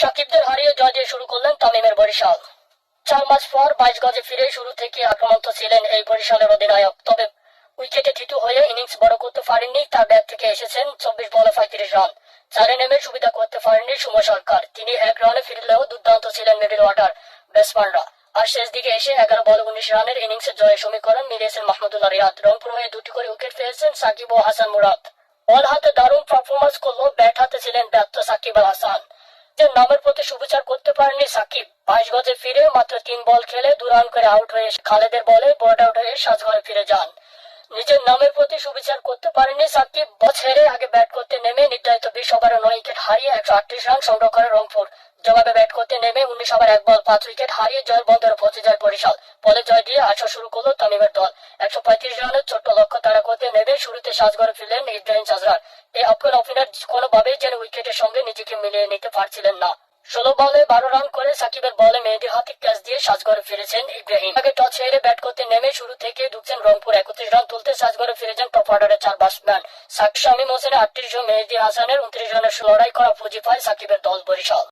সাকিবদের হারিয়ে জয় দিয়ে শুরু করলেন তামিমের বরিশাল। চার মাস পর বাইশ গজে ফিরে শুরু থেকে আক্রান্ত ছিলেন এই বরিশালের অধিনায়ক। তবে উইকেটে থিতু হয়ে ইনিংস বড় করতে পারেননি, তার ব্যাট থেকে এসেছেন চব্বিশ বলে পঁয়ত্রিশ রান। চারে নেমে সুবিধা করতে পারেননি সুম সরকার। তিনি এক রানে ফিরলেও দুর্দান্ত ছিলেন মিডিল অর্ডার ব্যাটসম্যানরা। আর শেষ দিকে এসে এগারো বল, উনিশ রানের ইনিংসে জয়ের সমীকরণ মিলিয়েছেন মাহমুদুল্লাহ রিয়াদ। রংপুর হয়ে দুটি করে উইকেট পেয়েছেন সাকিব ও হাসান মুরাদ। বল হাতে দারুণ পারফরমেন্স করলেও ব্যাট হাতে ছিলেন ব্যর্থ সাকিব আল হাসান। যে নামের প্রতি সুবিচার করতে পারেননি সাকিব। বাইশ গজে ফিরে মাত্র তিন বল খেলে দু রান করে আউট হয়ে খালেদের বলে বোর্ড আউট হয়ে সাজঘরে ফিরে যান। নিজের নামের প্রতি সুবিচার করতে পারেননি সাকিব। বছরে আগে ব্যাট করতে নেমে নির্ধারিত বিশ ওভারে নয় উইকেট হারিয়ে একশো আটত্রিশ রান সংগ্রহ করে রংপুর। জবাবে ব্যাট করতে নেমে উনিশ ওভার এক বল পাঁচ উইকেট হারিয়ে জয়ের বন্দরে পৌঁছে যায় বরিশাল। পরে জয় দিয়ে আসা শুরু করল তামিমের দল। একশো পঁয়ত্রিশ রানের ছোট্ট লক্ষ্য তাড়া করতে নেমে শুরুতে সাজঘরে ফিরলেন ইব্রাহিম চাজরার এই আফগান ওপেনার কোনোভাবেই যেন উইকেটের সঙ্গে নিজেকে মিলিয়ে নিতে পারছিলেন না। ষোলো বলে বারো রান করে সাকিবের বলে মেহেদি হাতে ক্যাচ দিয়ে সাজঘরে ফিরেছেন ইব্রাহিম। আগে টস হেরে ব্যাট করতে নেমে শুরু থেকে ঢুকছেন রংপুর। একত্রিশ রান তুলতে সাজঘরে ফিরেছেন টপ অর্ডারের চার ব্যাটসম্যান শামীম হোসেনের আটত্রিশ ও মেহেদি হাসানের উনত্রিশ রানের লড়াই করা পুঁজি পায় সাকিবের দল বরিশাল।